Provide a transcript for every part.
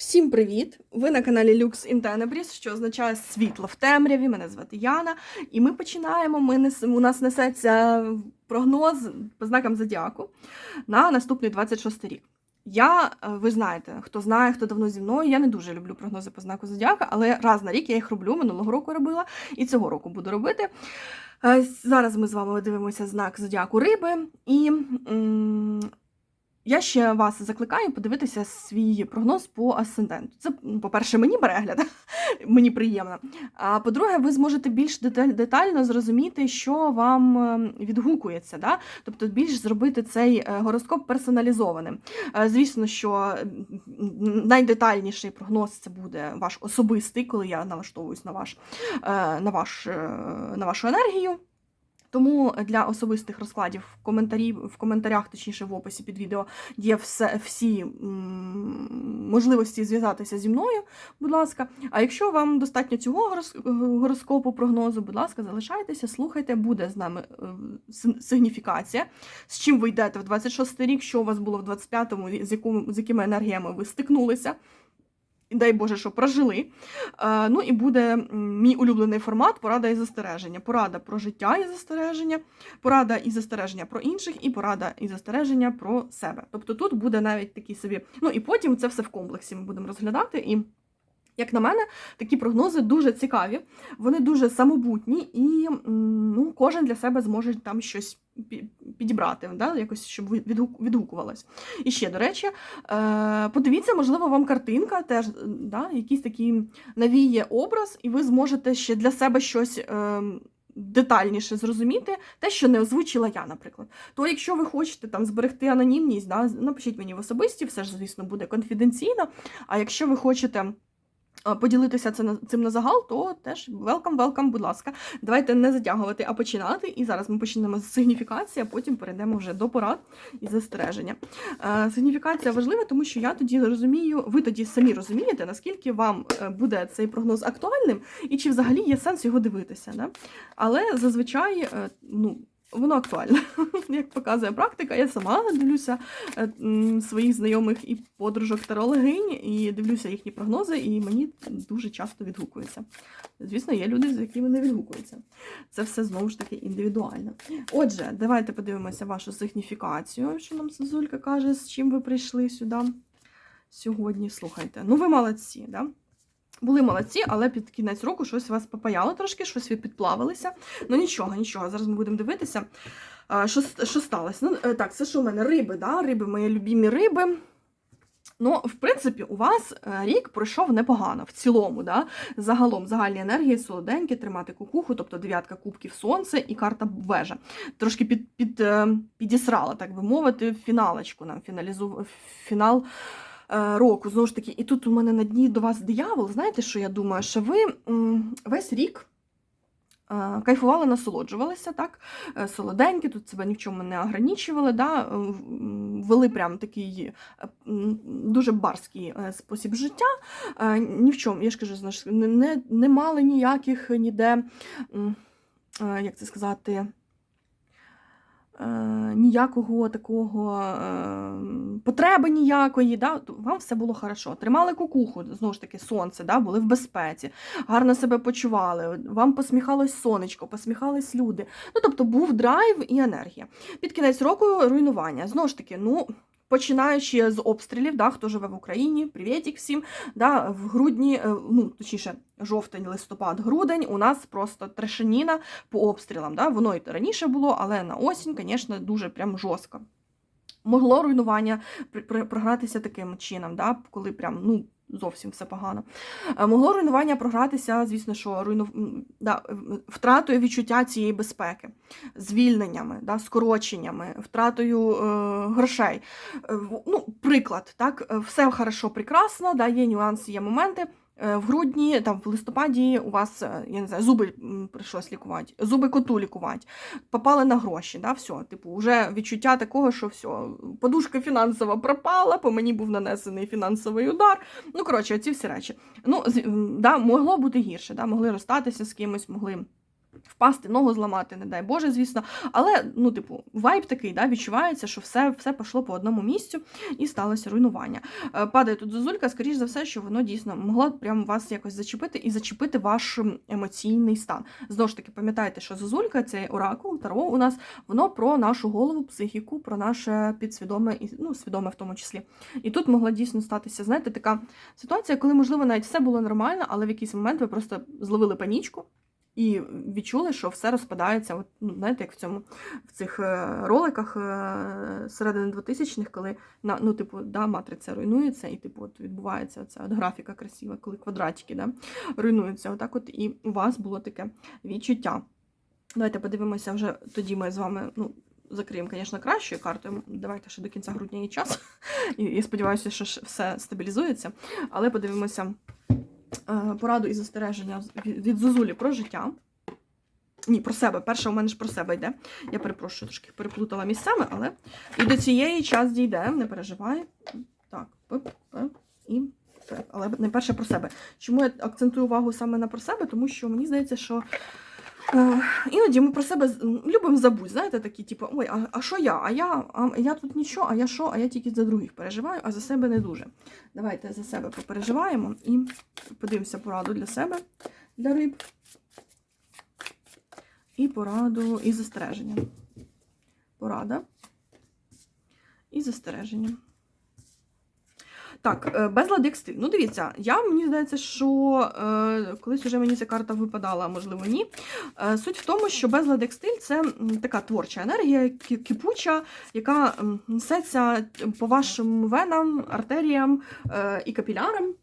Всім привіт! Ви на каналі Lux in що означає світло в темряві. Мене звати Яна. І ми починаємо. Ми нес... У нас несеться прогноз по знакам зодіаку на наступний 26 рік. Я, е, ви знаєте, хто знає, хто давно зі мною, я не дуже люблю прогнози по знаку зодіака, але раз на рік я їх роблю. Минулого року робила і цього року буду робити. Е, Зараз ми з вами дивимося знак зодіаку риби, і я ще вас закликаю подивитися свій прогноз по асценденту. Це, по-перше, мені перегляд, мені приємно. А по-друге, ви зможете більш деталь- детально зрозуміти, що вам е, відгукується. Да? Тобто більш зробити цей е, гороскоп персоналізованим. Е, Звісно, що найдетальніший прогноз це буде ваш особистий, коли я налаштовуюсь на, ваш, е, на, ваш, на вашу енергію. Тому для особистих розкладів в, коментарі, в коментарях, точніше в описі під відео, є все, всі можливості зв'язатися зі мною, будь ласка. А якщо вам достатньо цього гороскопу, прогнозу, будь ласка, залишайтеся, слухайте, буде з нами е, сигніфікація, з чим ви йдете в 26 рік, що у вас було в 25-му, з, якому, з якими енергіями ви стикнулися. І дай Боже, що прожили. Е, ну і буде мій улюблений формат порада і застереження. Порада про життя і застереження, порада і застереження про інших, і порада і застереження про себе. Тобто тут буде навіть такі собі. Ну і потім це все в комплексі ми будемо розглядати. І як на мене, такі прогнози дуже цікаві, вони дуже самобутні, і ну, кожен для себе зможе там щось підібрати, да? якось щоб відгукувалось. І ще, до речі, е, подивіться, можливо, вам картинка теж да? якийсь такий навіє образ, і ви зможете ще для себе щось. Е, Детальніше зрозуміти те, що не озвучила я, наприклад. То, якщо ви хочете там зберегти анонімність, да, напишіть мені в особисті, все ж, звісно, буде конфіденційно. А якщо ви хочете поділитися це на- цим на загал, то теж welcome, welcome, будь ласка. Давайте не затягувати, а починати. І зараз ми почнемо з сигніфікації, а потім перейдемо вже до порад і застереження. Е, Сигніфікація важлива, тому що я тоді розумію, ви тоді самі розумієте, наскільки вам е, буде цей прогноз актуальним, і чи взагалі є сенс його дивитися. Да? Але зазвичай е, ну, воно актуальне. Як показує практика, я сама дивлюся е, своїх знайомих і подружок тарологинь, і дивлюся їхні прогнози, і мені дуже часто відгукується. Звісно, є люди, з якими не відгукується. Це все знову ж таки індивідуально. Отже, давайте подивимося вашу сигніфікацію, що нам Сазулька каже, з чим ви прийшли сюди сьогодні. Слухайте, ну ви молодці, да? Були молодці, але під кінець року щось вас попаяло трошки, щось ви підплавилися. Ну нічого, нічого. Зараз ми будемо дивитися, що, що сталося. Ну, е, так, це що у мене? Риби, да? Риби, мої любімі риби. Ну, в принципі, у вас е, рік пройшов непогано в цілому, да? загалом загальні енергії, солоденькі, тримати кукуху, тобто дев'ятка кубків сонце і карта вежа. Трошки під, під, е, підісрала, так би мовити, фіналочку нам фіналізу, фінал року. Знову ж таки, і тут у мене на дні до вас диявол. Знаєте, що я думаю? Що ви весь рік. е, Кайфували, насолоджувалися, так, е, солоденькі, тут себе ні в чому не ограничували, да, е, вели прям такий е, дуже барський е, спосіб життя. Е, Ні в чому, я ж кажу, не, не, мали ніяких ніде, е, як це сказати, е, ніякого такого е, потреби ніякої, да? вам все було хорошо. Тримали кукуху, знову ж таки, сонце, да? були в безпеці, гарно себе почували, вам посміхалось сонечко, посміхались люди. Ну, тобто був драйв і енергія. Під кінець року руйнування. Знову ж таки, ну. Починаючи з обстрілів, да, хто живе в Україні, привітик всім. Да, в грудні, е, ну точніше, жовтень, листопад, грудень у нас просто трешеніна по обстрілам. Да? Воно і раніше було, але на осінь, звісно, дуже прям жорстко. Могло руйнування програтися таким чином, да? коли прям ну, зовсім все погано. Е, Могло руйнування програтися, звісно, що руйну... да, втратою відчуття цієї безпеки, звільненнями, да, скороченнями, втратою е, грошей. Е, ну, приклад, так, е, все хорошо, прекрасно, да, є нюанси, є моменти. Е, В грудні, там в листопаді у вас, е, я не знаю, зуби прийшлось лікувати, зуби коту лікувати, попали на гроші, да, все, типу, вже відчуття такого, що все, подушка фінансова пропала, по мені був нанесений фінансовий удар. Ну, коротше, оці всі речі. Ну, да, могло бути гірше, да, могли розстатися з кимось, могли Впасти, ногу зламати, не дай Боже, звісно. Але, ну, типу, вайб такий, да, відчувається, що все все пішло по одному місцю і сталося руйнування. Е, Падає тут зозулька, скоріш за все, що воно дійсно могло прямо вас якось зачепити і зачепити ваш емоційний стан. Знову ж таки, пам'ятайте, що зозулька це оракул, таро у нас, воно про нашу голову, психіку, про наше підсвідоме ну, свідоме в тому числі. І тут могла дійсно статися, знаєте, така ситуація, коли, можливо, навіть все було нормально, але в якийсь момент ви просто зловили панічку. І відчули, що все розпадається. От, ну, знаєте, як в цьому в цих е, роликах е, середини 2000-х, коли ну, типу, да, матриця руйнується, і типу, от відбувається ця от графіка красива, коли квадратики да, руйнуються. Отак, от і у вас було таке відчуття. Давайте подивимося вже тоді. Ми з вами ну, закриємо, звісно, кращою картою. Давайте ще до кінця грудня є час. І, і сподіваюся, що все стабілізується. Але подивимося пораду і застереження від, Зозулі про життя. Ні, про себе. Перше у мене ж про себе йде. Я перепрошую, трошки переплутала місцями, але і до цієї час дійде, не переживай. Так, пип, П і пип. але не перше про себе. Чому я акцентую увагу саме на про себе? Тому що мені здається, що е, іноді ми про себе любимо забудь. Знаєте, такі, типу, ой, а, а що я? А я, а я тут нічого, а я що? А я тільки за других переживаю, а за себе не дуже. Давайте за себе попереживаємо і подивимося пораду для себе, для риб. І пораду і застереження. Порада і застереження. Так, е, безлад стиль. Ну, дивіться, я мені здається, що е, колись вже мені ця карта випадала, можливо, ні. Е, суть в тому, що безлад як стиль це така творча енергія, кипуча, яка несеться по вашим венам, артеріям е, і капілярам.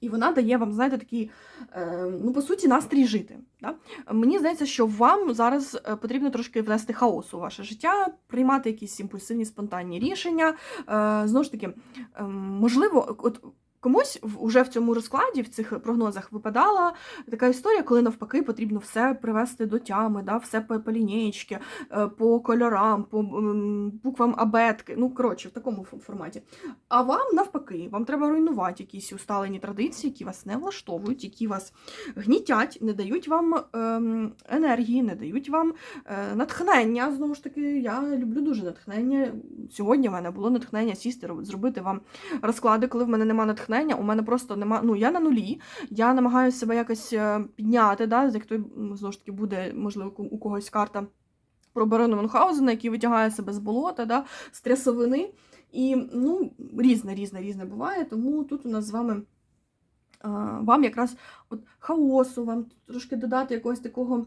І вона дає вам, знаєте, такий, е, ну, по суті, настрій жити. Да? Мені здається, що вам зараз е, потрібно трошки внести хаос у ваше життя, приймати якісь імпульсивні спонтанні рішення. Е, Знову ж таки, е, можливо, от комусь в- уже в цьому розкладі, в цих прогнозах випадала така історія, коли навпаки потрібно все привести до тями, да? все по, по лінієчки, е, по кольорам, по буквам абетки. Ну, коротше, в такому форматі. А вам навпаки, вам треба руйнувати якісь усталені традиції, які вас не влаштовують, які вас гнітять, не дають вам ем, енергії, не дають вам е, натхнення. Знову ж таки, я люблю дуже натхнення. Сьогодні в мене було натхнення сісти, зробити вам розклади, коли в мене нема натхнення. У мене просто нема. Ну, я на нулі. Я намагаюся себе якось е, підняти, да, як той, знову ж таки, буде, можливо, у- когось карта. Про барона Мюнхгаузена, який витягає себе з болота, да, з трясовини. І ну, різне, різне, різне буває. Тому тут у нас з вами а, вам якраз от хаосу, вам трошки додати якогось такого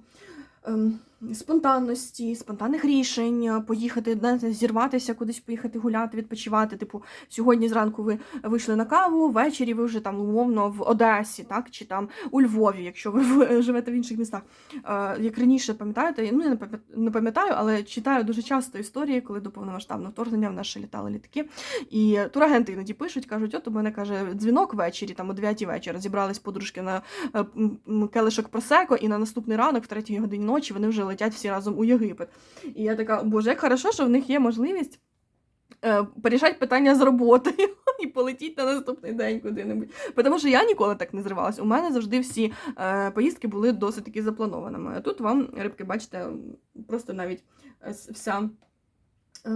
ем, спонтанності, спонтанних рішень, поїхати, знаєте, зірватися, кудись поїхати гуляти, відпочивати. Типу, сьогодні зранку ви вийшли на каву, ввечері ви вже там умовно в Одесі, так, чи там у Львові, якщо ви живете в інших містах. Е, як раніше пам'ятаєте, ну я не пам'ятаю, але читаю дуже часто історії, коли до повномасштабного вторгнення в ще літали літаки. І турагенти іноді пишуть, кажуть, от у мене каже дзвінок ввечері, там о 9 вечора. Зібрались подружки на е, келишок просеко, і на наступний ранок, в 3 годині ночі, вони вже летять всі разом у Єгипет. І я така, боже, як хорошо, що в них є можливість. е, Порішати питання з роботою і полетіти на наступний день куди-небудь. Тому що я ніколи так не зривалась. У мене завжди всі е, поїздки були досить таки запланованими. А тут вам, рибки, бачите, просто навіть е, вся е,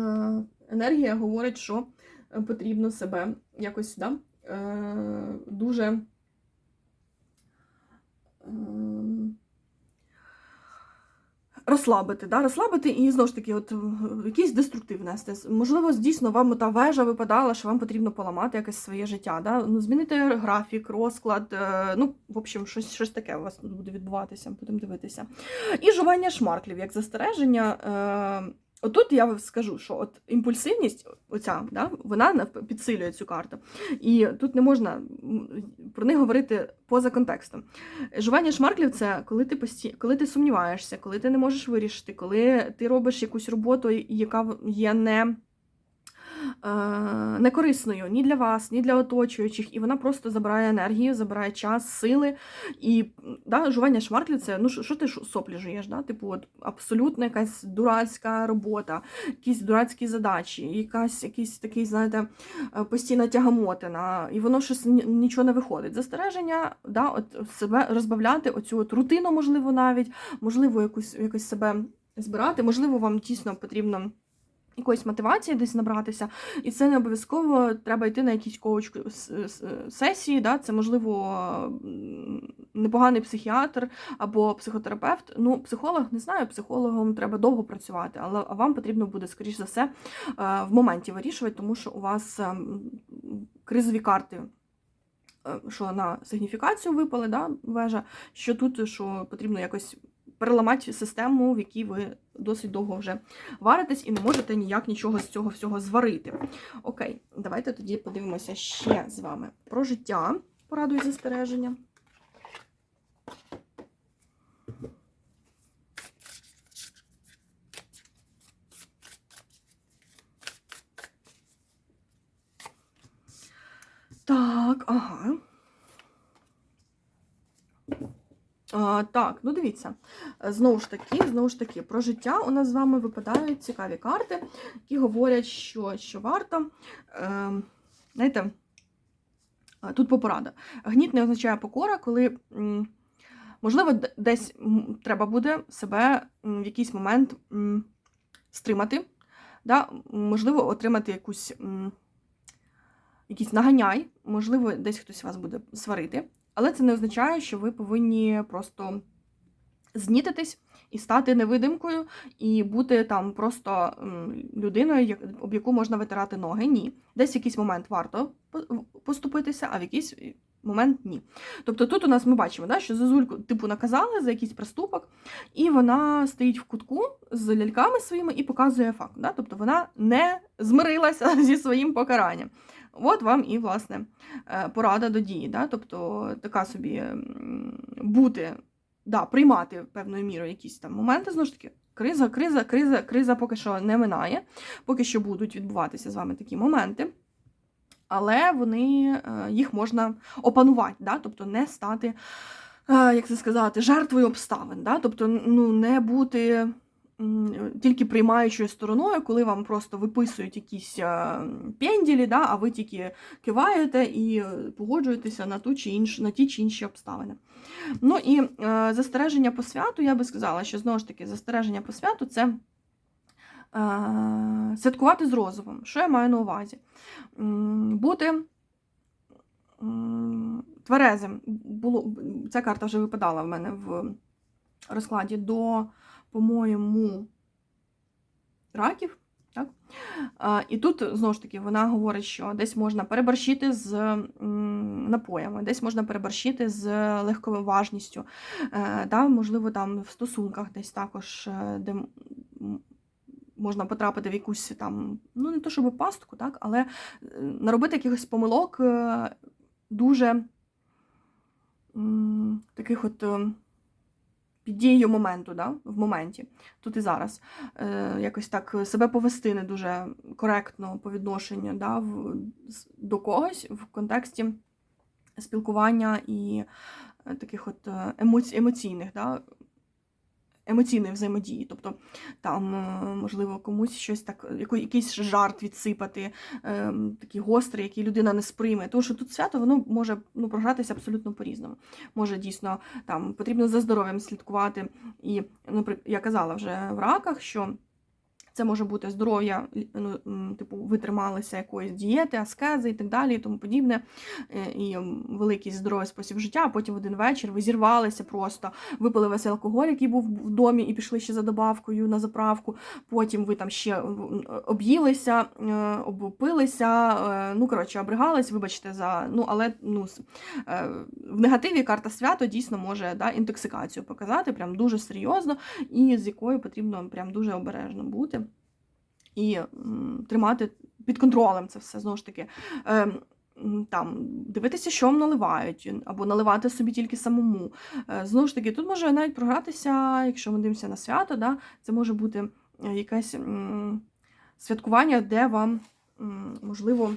енергія говорить, що е, потрібно себе якось да, е, дуже. ем, Розслабити, да? розслабити і знову ж таки, от в- якийсь деструктив нести. Можливо, дійсно вам та вежа випадала, що вам потрібно поламати якесь своє життя. Да? Ну, змінити графік, розклад. е, Ну, в общем, щось, щось таке у вас буде відбуватися, будемо дивитися. І жування шмарклів як застереження. Е, Отут я скажу, що от імпульсивність, оця, да, вона підсилює цю карту. І тут не можна про них говорити поза контекстом. Жування шмарклів це коли ти пості... коли ти сумніваєшся, коли ти не можеш вирішити, коли ти робиш якусь роботу, яка є не некорисною ні для вас, ні для оточуючих, і вона просто забирає енергію, забирає час, сили. І да, жування шмарклі це ну що ти соплі жуєш? Да? Типу, от, абсолютно якась дурацька робота, якісь дурацькі задачі, якась якийсь такий, знаєте, е, постійна тягамотина, і воно щось нічого не виходить. Застереження, да, от себе розбавляти, оцю от рутину, можливо, навіть, можливо, якусь якось себе збирати, можливо, вам дійсно потрібно. Якоїсь мотивації десь набратися, і це не обов'язково треба йти на якісь коуч сесії. Да? Це можливо непоганий психіатр або психотерапевт. Ну, психолог не знаю, психологом треба довго працювати, але вам потрібно буде, скоріш за все, е, в моменті вирішувати, тому що у вас ем, кризові карти. е, Що на сигніфікацію випали, да, вежа, що тут що потрібно якось переламати систему, в якій ви досить довго вже варитесь і не можете ніяк нічого з цього всього зварити. Окей, давайте тоді подивимося ще з вами про життя, пораду і застереження. Так, ага. Так, ну дивіться. Е, Знову ж таки, знову ж таки, про життя у нас з вами випадають цікаві карти, які говорять, що, що варто. Е, знаєте, тут по порада. Гніт не означає покора, коли, можливо, десь треба буде себе в якийсь момент стримати, да? можливо, отримати якусь. Якийсь наганяй, можливо, десь хтось вас буде сварити, але це не означає, що ви повинні просто знітитись і стати невидимкою, і бути там просто людиною, об яку можна витирати ноги. Ні. Десь в якийсь момент варто поступитися, а в якийсь момент ні. Тобто тут у нас ми бачимо, да, що Зозульку типу наказали за якийсь проступок, і вона стоїть в кутку з ляльками своїми і показує факт. Да? Тобто вона не змирилася зі своїм покаранням. От вам і власне е, порада до дії. Да? Тобто така собі бути, да, приймати певною мірою якісь там моменти. Знову ж таки, криза, криза, криза, криза поки що не минає, поки що будуть відбуватися з вами такі моменти. Але вони, е, їх можна опанувати, да? тобто не стати, е, як це сказати, жертвою обставин. Да? Тобто ну, не бути тільки приймаючою стороною, коли вам просто виписують якісь е, пенділі, да? а ви тільки киваєте і е, погоджуєтеся на ту чи інш, на ті чи інші обставини. Ну і е, застереження по святу, я би сказала, що знову ж таки застереження по святу це. е, Святкувати з розумом. Що я маю на увазі? Бути тверезим. Було, ця карта вже випадала в мене в розкладі до, по-моєму, раків. Так? І тут, знову ж таки, вона говорить, що десь можна переборщити з напоями, десь можна переборщити з легковажністю. Е, да, можливо, там в стосунках десь також, е, де можна потрапити в якусь там, ну не то щоб пастку, так, але е, наробити якихось помилок е, дуже таких от. Під дією моменту, да? в моменті, тут і зараз. Е, якось так себе повести не дуже коректно по відношенню да? в, до когось в контексті спілкування і е, таких от е, емоційних, да? Емоційної взаємодії. Тобто там, е, можливо, комусь щось так, якийсь жарт відсипати, е, такий гострий, який людина не сприйме. Тому що тут свято воно може ну, програтися абсолютно по-різному. Може дійсно там потрібно за здоров'ям слідкувати. І, наприклад, я казала вже в раках, що. Це може бути здоров'я, ну, типу, ви трималися якоїсь дієти, аскези і так далі, і тому подібне, е, і великий здоровий спосіб життя, а потім в один вечір ви зірвалися просто, випили весь алкоголь, який був в домі, і пішли ще за добавкою на заправку. Потім ви там ще об'їлися, е, обпилися, е, ну коротше, обригались, вибачте, за ну, але ну, в негативі карта свято дійсно може да, інтоксикацію показати, прям дуже серйозно, і з якою потрібно прям дуже обережно бути і тримати під контролем це все знову ж таки. Е, там дивитися, що вам наливають, або наливати собі тільки самому. Е, Знову ж таки, тут може навіть програтися, якщо ми дивимося на свято, да, це може бути е, якесь святкування, де вам можливо,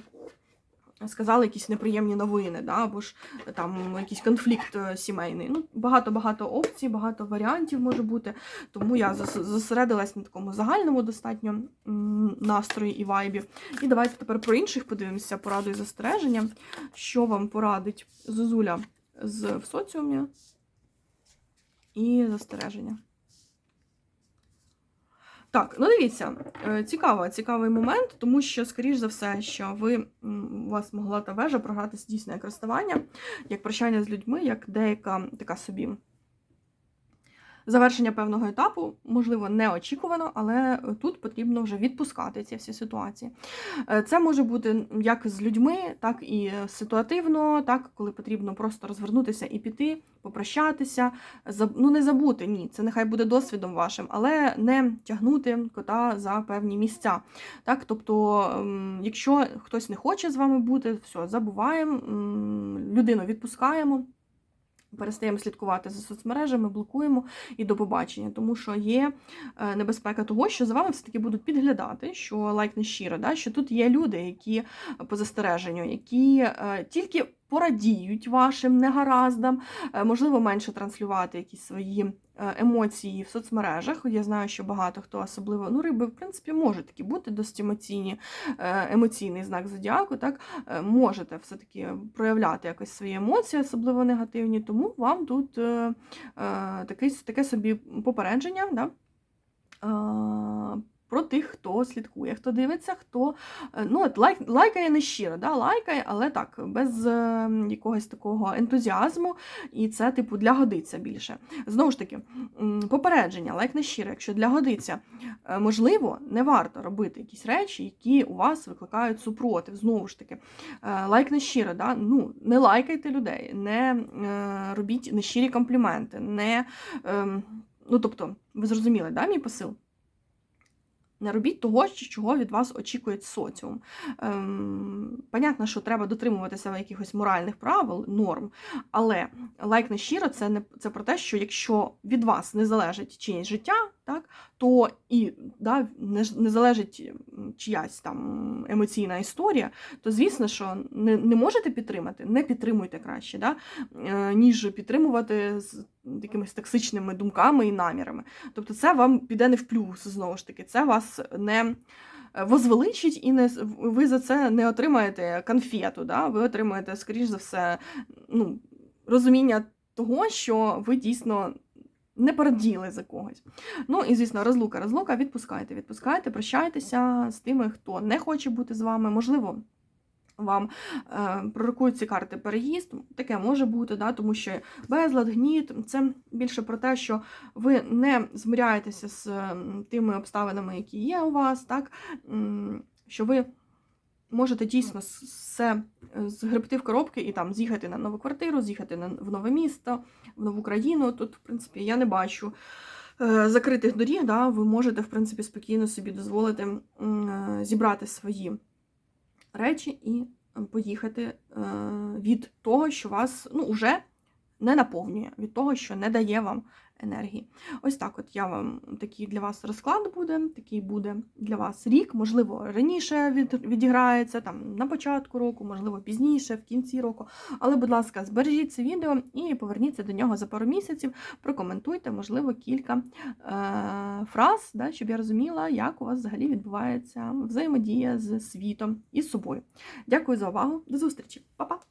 сказали якісь неприємні новини, да, або ж там якийсь конфлікт е, сімейний. Ну, багато-багато опцій, багато варіантів може бути. Тому я зосередилась на такому загальному достатньо настрої і вайбі. І давайте тепер про інших подивимося, пораду і застереження. Що вам порадить Зозуля з в соціумі і застереження. Так, ну дивіться, е, цікаво, цікавий момент, тому що, скоріш за все, що ви у вас могла та вежа програтися дійсно як розставання, як прощання з людьми, як деяка така собі завершення певного етапу, можливо, неочікувано, але тут потрібно вже відпускати ці всі ситуації. Е, Це може бути як з людьми, так і ситуативно, так, коли потрібно просто розвернутися і піти, попрощатися, ну не забути, ні, це нехай буде досвідом вашим, але не тягнути кота за певні місця. Так, тобто, ем, якщо хтось не хоче з вами бути, все, забуваємо, людину відпускаємо. Перестаємо слідкувати за соцмережами, блокуємо і до побачення, тому що є е, небезпека того, що за вами все-таки будуть підглядати, що лайк не щиро, да? що тут є люди, які по застереженню, які е, тільки порадіють вашим негараздам, е, можливо, менше транслювати якісь свої е, емоції в соцмережах. Я знаю, що багато хто особливо, ну, риби, в принципі, можуть такі бути досить емоційні, е, емоційний знак зодіаку, так можете все-таки проявляти якось свої емоції, особливо негативні, тому вам тут таке, таке собі попередження. Да? Про тих, хто слідкує, хто дивиться, хто е, ну, от лайк, лайкає не щиро, да, лайкає, але так, без е, якогось такого ентузіазму, і це, типу, для годиться більше. Знову ж таки, попередження, лайк не щиро, якщо для годиться, е, можливо, не варто робити якісь речі, які у вас викликають супротив. Знову ж таки, е, лайк не щиро, да? ну, не лайкайте людей, не е, робіть нещирі компліменти, не. Е, ну, тобто, ви зрозуміли, да, мій посил? Не робіть того, чого від вас очікує соціум. Ем, понятно, що треба дотримуватися якихось моральних правил, норм, але лайк не щиро це не це про те, що якщо від вас не залежить чиєсь життя, так, то і да, не, не залежить чиясь там емоційна історія, то звісно, що не, не можете підтримати, не підтримуйте краще, да, е, ніж підтримувати з якимись токсичними думками і намірами. Тобто це вам піде не в плюс, знову ж таки, це вас не е, возвеличить і не, ви за це не отримаєте конфету, да? ви отримаєте, скоріш за все, ну, розуміння того, що ви дійсно не пораділи за когось. Ну і звісно, розлука, розлука, відпускайте, відпускайте, прощайтеся з тими, хто не хоче бути з вами. Можливо, вам е, пророкують ці карти переїзд. Таке може бути, да, тому що безлад, гніт це більше про те, що ви не змиряєтеся з тими обставинами, які є у вас, так що ви можете дійсно все е, згребти в коробки і там з'їхати на нову квартиру, з'їхати в нове місто, в нову країну. Тут, в принципі, я не бачу. е, Закритих доріг, да, ви можете, в принципі, спокійно собі дозволити е, зібрати свої речі і поїхати від того, що вас ну, уже не наповнює, від того, що не дає вам енергії. Ось так от я вам такий для вас розклад буде, такий буде для вас рік, можливо, раніше від, відіграється, там на початку року, можливо, пізніше, в кінці року. Але, будь ласка, збережіть це відео і поверніться до нього за пару місяців, прокоментуйте, можливо, кілька е, фраз, да, щоб я розуміла, як у вас взагалі відбувається взаємодія з світом і з собою. Дякую за увагу, до зустрічі, Па-па!